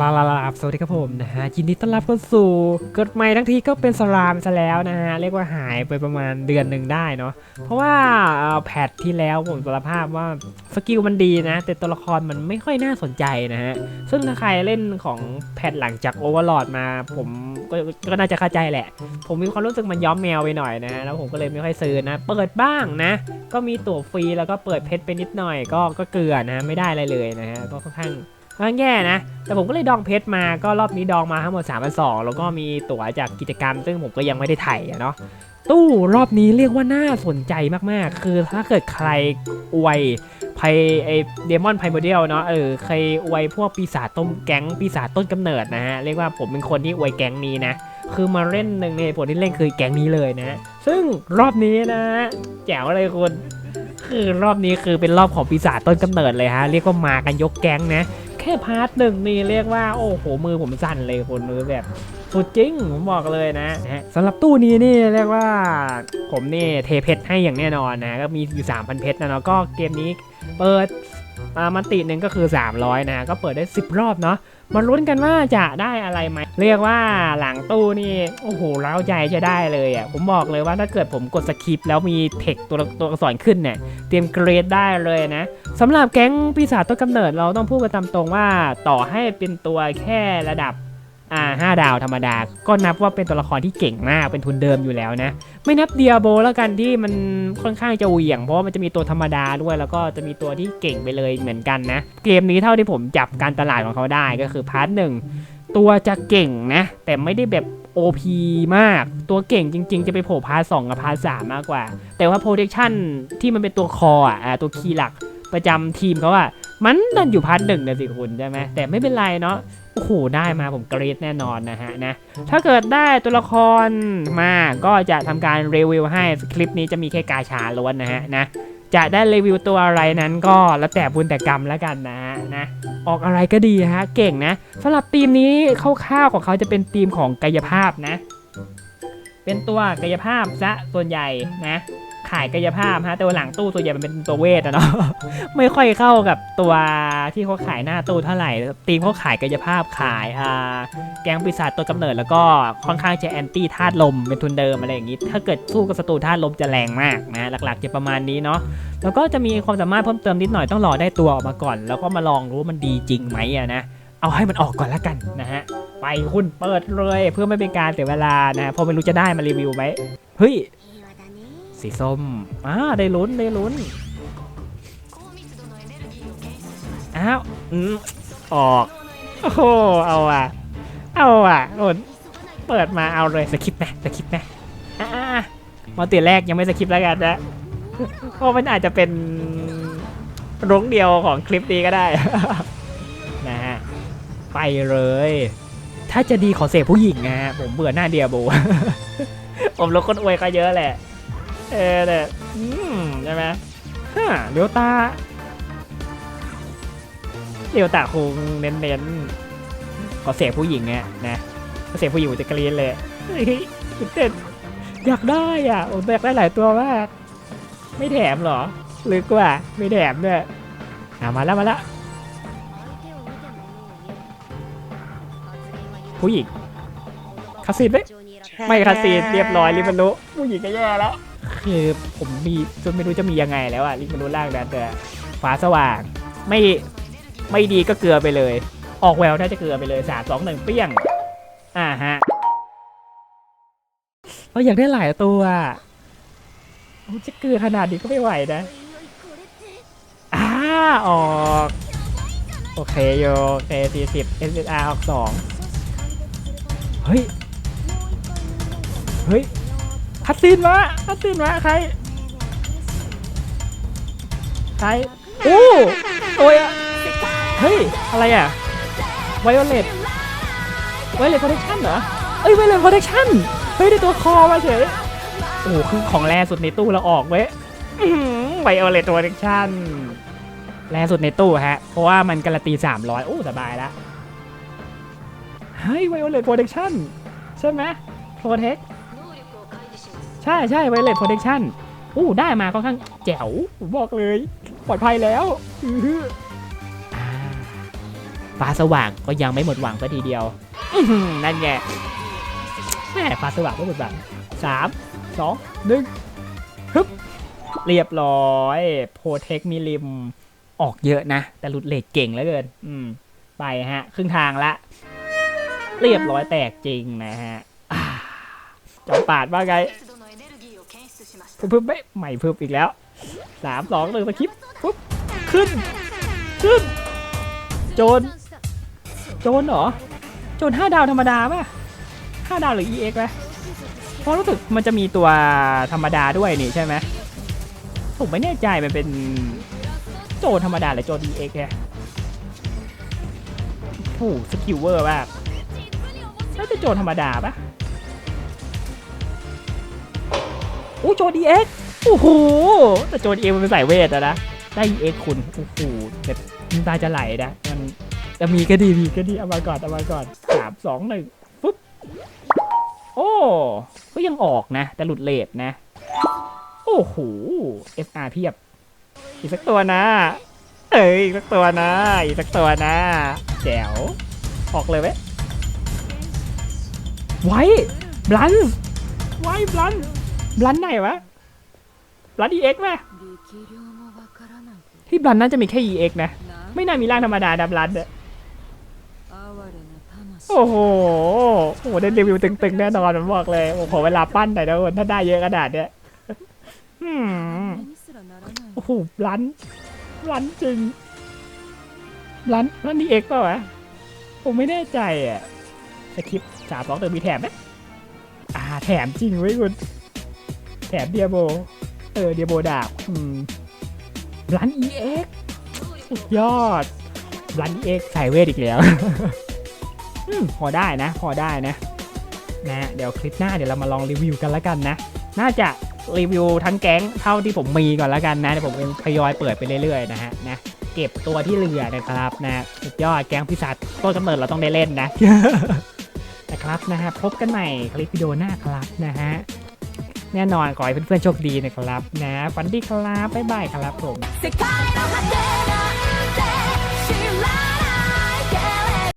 ลาลาลาสวัสดีครับผมนะฮะยินดีต้อนรับเข้าสู่เกิดใหม่ทั้งทีก็เป็นสลามซะแล้วนะฮะเรียกว่าหายไปประมาณเดือนหนึ่งได้เนาะเพราะว่าแพทที่แล้วผมสารภาพว่าสกิลมันดีนะ แต่ตัวละครมันไม่ค่อยน่าสนใจนะฮะซึ่งถ้าใครเล่นของแพทหลังจากโอเวอร์ลอดมา ผมก็ก็น่าจะเข้าใจแหละ ผมมีความรู้สึกมันย้อมแมวไปหน่อยนะฮะแล้วผมก็เลยไม่ค่อยซื้อนะ เปิดบ้างนะ ก็มีตั๋วฟรีแล้วก็เปิดเพชรไปนิดหน่อยก็ก็เกลือนะไม่ได้อะไรเลยนะฮะก็ค่อนข้าง ข้างแย่นะ แต่ผมก็เลยดองเพชรมาก็รอบนี้ดองมาทั้งหมด3 2 0 0แล้วก็มีตั๋วจากกิจกรรม ซึ่งผมก็ยังไม่ได้ไถ่อะเนาะตู้รอบนี้เรียกว่าน่าสนใจมากๆ คือถ้าเกิดใครอวยไพไอเดมอนไพโมเดลเนาะเออใครอวยพวกปีศาจต้มแก๊งปีศาจต้นกำเนิดนะฮะ เรียกว่าผมเป็นคนที่อวยแก๊งนี้นะ คือมาเล่นหนึ่งในผลที่เล่นคือแก๊งนี้เลยนะ ซึ่งรอบนี้นะแจ๋วเลยคุณ คือรอบนี้คือเป็นรอบของปีศาจต้นกำเนิดเลยฮะ เรียกว่ามากันยกแก๊งนะ แค่พาร์ทหนึ่งนี่เรียกว่าโอ้โหมือผมสั่นเลยคนมือแบบสุดจริงผมบอกเลยนะฮะสำหรับตู้นี้นี่เรียกว่าผมนี่เทเพชรให้อย่างแน่นอนนะ ก็มีอยู่3,000เพชรนะเนาะก็เกมนี้เปิด มันติหนึ่งก็คือ 300 นะ ก็เปิดได้ 10 รอบเนาะมาลุ้นกันว่าจะได้อะไรไหม เรียกว่าหลังตู้นี่ โอ้โหเล้าใจจะได้เลยอะ ผมบอกเลยว่าถ้าเกิดผมกดสคริปแล้วมีเทคตัวตัวอักษรขึ้นเนี่ย เตรียมเกรดได้เลยนะสำหรับแก๊งปีศาจต้นกำเนิดเราต้องพูดกันตามตรงว่าต่อให้เป็นตัวแค่ระดับ อ่าห้าดาวธรรมดา ก็นับว่าเป็นตัวละครที่เก่งมากเป็นทุนเดิมอยู่แล้วนะ ไม่นับเดียโบแล้วกันที่มันค่อนข้างจะเหวี่ยง เพราะว่ามันจะมีตัวธรรมดาด้วย แล้วก็จะมีตัวที่เก่งไปเลยเหมือนกันนะ เกมนี้เท่าที่ผมจับการตลาดของเขาได้ก็คือพาร์ทหนึ่งตัวจะเก่งนะ แต่ไม่ได้แบบ OP มาก ตัวเก่งจริง ๆ จะไปโผล่พาร์ทสองกับพาร์ทสามมากกว่า แต่ว่า protection ที่มันเป็นตัวคออะอ่าตัวคีย์หลักประจำทีมเขาอะมันดันอยู่พาร์ทหนึ่งนะสิคุณใช่ไหมแต่ไม่เป็นไรเนาะ โอ้โหได้มาผมกรี๊ดแน่นอนนะฮะนะถ้าเกิดได้ตัวละครมาก็จะทำการรีวิวให้คลิปนี้จะมีแค่กาชาล้วนนะฮะนะจะได้รีวิวตัวอะไรนั้นก็แล้วแต่บุญแต่กรรมแล้วกันนะฮะนะออกอะไรก็ดีฮะเก่งนะสำหรับทีมนี้คร่าวๆของเขาจะเป็นทีมของกายภาพนะ เป็นตัวกายภาพซะส่วนใหญ่นะ ขายกายภาพฮะแต่ว่าหลังตู้ส่วนใหญ่มันเป็นตัวเวทอะเนาะไม่ค่อยเข้ากับตัวที่เขาขายหน้าตู้เท่าไหร่ทีมเขาขายกายภาพขายอ่าแกงปีศาจตัวกำเนิดแล้วก็ค่อนข้างจะแอนตี้ธาตุลมเป็นทุนเดิมอะไรอย่างนี้ถ้าเกิดสู้กับศัตรูธาตุลมจะแรงมากนะหลักๆจะประมาณนี้เนาะแล้วก็จะมีความสามารถเพิ่มเติมนิดหน่อยต้องรอได้ตัวออกมาก่อน แล้วก็มาลองรู้ว่ามันดีจริงไหมอะนะเอาให้มันออกก่อนละกันนะฮะไปคุณเปิดเลยเพื่อไม่เป็นการเสียเวลานะเพอไม่รู้จะได้มารีวิวไหมเฮ้ย สีส้มอ่าได้ลุ้นได้ลุ้นอ้าวอืมออก โอ้โหเอาอะ เอาอะโอนเปิดมาเอาเลยสคริปต์นะสคริปต์นะอ่ามาตีแรกยังไม่สคริปต์แล้วกันนะเพราะมันอาจจะเป็นรุ้งเดียวของคลิปนี้ก็ได้นะฮะไปเลย ถ้าจะดีขอเสพผู้หญิงนะฮะผมเบื่อหน้าเดียโบผมลดคนอวยก็เยอะแหละ เออแต่อืมใช่ไหมฮะเลียวตาเลียวตาคงเน้นๆขอเสียผู้หญิงเนี่ยนะขอเสียผู้หญิงจะกรี๊ดเลยเฮ้ยเต้นอยากได้อะผมอยากได้หลายตัวมากไม่แถมหรอหรือกว่าไม่แถมด้วยอะมาแล้วมาแล้วผู้หญิงคาสินไหมไม่คาสินเรียบร้อยริบรรลุผู้หญิงก็แย่แล้ว คือผมมีจนไม่รู้จะมียังไงแล้วอะลิงไม่รู้ล่างนะแต่ฟ้าสว่างไม่ไม่ดีก็เกลือไปเลย ออกแววน่าจะเกลือไปเลยสามสองหนึ่งเปี้ยง อ่าฮะเราอยากได้หลายตัวจะเกลือขนาดนี้ก็ไม่ไหวนะอ่าออกโอเคโยเคสี่สิบ SSR ออกสองเฮ้ย เฮ้ย คัดซีนวะคัดซีนวะใคร ใครโอ้โอ้ยอะเฮ้ย อะไรอะไวโอเลตไวโอเลตโปรเทคชั่นเหรอ เอ้ยไวโอเลตโปรเทคชั่นเฮ้ยได้ตัวคอมาเฉยโอ้โหคือของแรสุดในตู้เราออกเว้ยไวโอเลตโปรเทคชั่นแรสุดในตู้ฮะ เพราะว่ามันการันตี 300 โอ้สบายละเฮ้ยไวโอเลตโปรเทคชั่นใช่ไหมโปรเทค ใช่ใช่ไวเลสโปรเทคชั่นอู้ได้มาค่อนข้างแจ๋วบอกเลย ปลอดภัยแล้วฟ้าสว่างก็ยังไม่หมดหวังก็ทีเดียวนั่นไงแม่ฟ้าสว่างไม่หมดหวังสามสองหนึ่งฮึบเรียบร้อยโพเทคมีริมออกเยอะนะ แต่หลุดเลทเก่งเหลือเกิน อืม ไปฮะ ครึ่งทางละ เรียบร้อยแตกจริงนะฮะจอมปาดว่าไง พึบพึบไม่ใหม่เพึบอีกแล้วสามสองหนึ่งสคริปปุ๊บขึ้น ขึ้น โจรโจรเหรอ โจรห้าดาวธรรมดาป่ะห้าดาวหรือ EX ไหมเพราะรู้สึกมันจะมีตัวธรรมดาด้วยนี่ใช่ไหมผมไม่แน่ใจมันเป็นโจรธรรมดาหรือโจร EX ไงโอ้สกิลเวอร์มากน่าจะโจรธรรมดาปะ อ้โจร EX โอ้โหแต่โจร EX มันเป็นสายเวทอะนะ ได้ EX คุณ โอ้โหแบบน้ำตาจะไหลนะ มันจะมีก็ดีมีก็ดีเอามาก่อนเอามาก่อนสามสองหนึ่งปุ๊บ โอ้ ก็ยังออกนะ แต่หลุดเลทนะ โอ้โห FR เพียบ อีกสักตัวนะ เอ้ยอีกสักตัวนะ อีกสักตัวนะ แจ๋ว ออกเลยไหมไว้บลันไว้บลัน ร้านไหนวะร้าน EX ป่ะที่ร้านนั้นจะมีแค่ EX นะ ไม่น่ามีร่างธรรมดาดับร้านอะโอ้โห โอ้โหได้รีวิวตึงๆแน่นอนผมบอกเลยโอ้โหเวลาปั้นหน่อยนะคนถ้าได้เยอะขนาดเนี้ยโอ้โหรันร้านจริงร้านร้านดีเอ็กป่าวะผมไม่แน่ใจอะสคริปสามสองเติมมีแถมไหมอ่าแถมจริงเว้ยคุณ แถมเดียโบ เออเดียโบดาบอืมรัน EX สุดยอดรัน EX ใส่เวทอีกแล้วอพอได้นะ พอได้นะ นะเดี๋ยวคลิปหน้าเดี๋ยวเรามาลองรีวิวกันแล้วกันนะ น่าจะรีวิวทั้งแก๊งเท่าที่ผมมีก่อนแล้วกันนะเดี๋ยวผมเองทยอยเปิดไปเรื่อยๆนะฮะนะเก็บตัวที่เหลือนะครับนะสุดยอดแก๊งพิศาจต้นกำเนิดเราต้องได้เล่นนะนะครับนะฮะพบกันใหม่คลิปวิดีโอหน้าครับนะฮะ แน่นอนขอให้เพื่อนๆโชคดีนะครับนะฝันดีครับบ๊ายบายครับผม